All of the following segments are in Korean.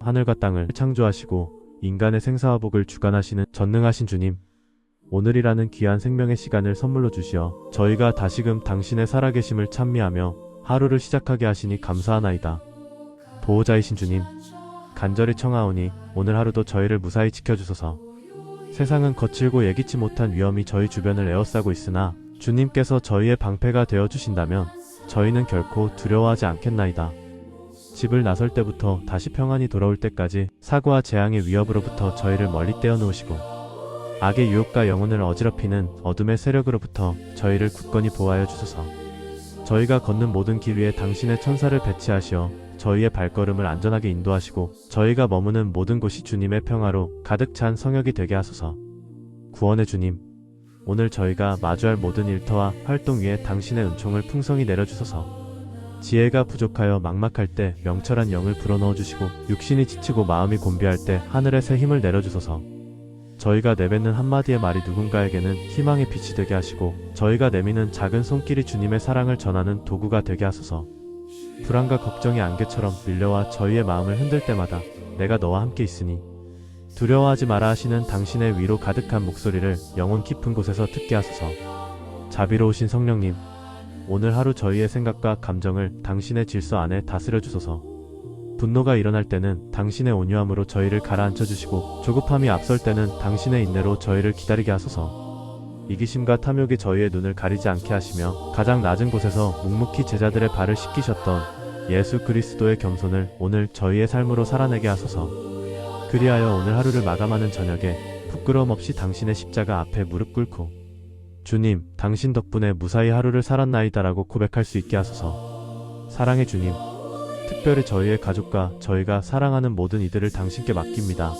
하늘과 땅을 창조하시고 인간의 생사화복을 주관하시는 전능하신 주님. 오늘이라는 귀한 생명의 시간을 선물로 주시어 저희가 다시금 당신의 살아계심을 찬미하며 하루를 시작하게 하시니 감사하나이다. 보호자이신 주님, 간절히 청하오니 오늘 하루도 저희를 무사히 지켜주소서. 세상은 거칠고 예기치 못한 위험이 저희 주변을 에워싸고 있으나 주님께서 저희의 방패가 되어 주신다면 저희는 결코 두려워하지 않겠나이다. 집을 나설 때부터 다시 평안히 돌아올 때까지 사고와 재앙의 위협으로부터 저희를 멀리 떼어놓으시고 악의 유혹과 영혼을 어지럽히는 어둠의 세력으로부터 저희를 굳건히 보호하여 주소서. 저희가 걷는 모든 길 위에 당신의 천사를 배치하시어 저희의 발걸음을 안전하게 인도하시고 저희가 머무는 모든 곳이 주님의 평화로 가득 찬 성역이 되게 하소서. 구원의 주님, 오늘 저희가 마주할 모든 일터와 활동 위에 당신의 은총을 풍성히 내려주소서. 지혜가 부족하여 막막할 때 명철한 영을 불어넣어 주시고 육신이 지치고 마음이 곤비할 때 하늘의 새 힘을 내려주소서. 저희가 내뱉는 한마디의 말이 누군가에게는 희망의 빛이 되게 하시고 저희가 내미는 작은 손길이 주님의 사랑을 전하는 도구가 되게 하소서. 불안과 걱정이 안개처럼 밀려와 저희의 마음을 흔들 때마다 내가 너와 함께 있으니 두려워하지 마라 하시는 당신의 위로 가득한 목소리를 영혼 깊은 곳에서 듣게 하소서. 자비로우신 성령님, 오늘 하루 저희의 생각과 감정을 당신의 질서 안에 다스려 주소서. 분노가 일어날 때는 당신의 온유함으로 저희를 가라앉혀 주시고 조급함이 앞설 때는 당신의 인내로 저희를 기다리게 하소서. 이기심과 탐욕이 저희의 눈을 가리지 않게 하시며 가장 낮은 곳에서 묵묵히 제자들의 발을 씻기셨던 예수 그리스도의 겸손을 오늘 저희의 삶으로 살아내게 하소서. 그리하여 오늘 하루를 마감하는 저녁에 부끄러움 없이 당신의 십자가 앞에 무릎 꿇고 주님, 당신 덕분에 무사히 하루를 살았나이다라고 고백할 수 있게 하소서. 사랑의 주님, 특별히 저희의 가족과 저희가 사랑하는 모든 이들을 당신께 맡깁니다.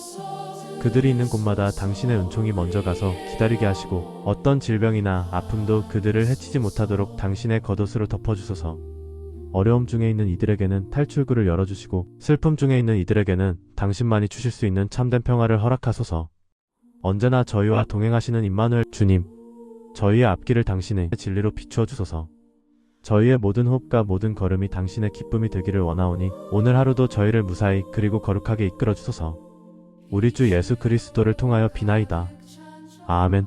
그들이 있는 곳마다 당신의 은총이 먼저 가서 기다리게 하시고 어떤 질병이나 아픔도 그들을 해치지 못하도록 당신의 겉옷으로 덮어주소서. 어려움 중에 있는 이들에게는 탈출구를 열어주시고 슬픔 중에 있는 이들에게는 당신만이 주실 수 있는 참된 평화를 허락하소서. 언제나 저희와 동행하시는 임마누엘 주님, 저희의 앞길을 당신의 진리로 비추어 주소서. 저희의 모든 호흡과 모든 걸음이 당신의 기쁨이 되기를 원하오니 오늘 하루도 저희를 무사히 그리고 거룩하게 이끌어 주소서. 우리 주 예수 그리스도를 통하여 비나이다. 아멘.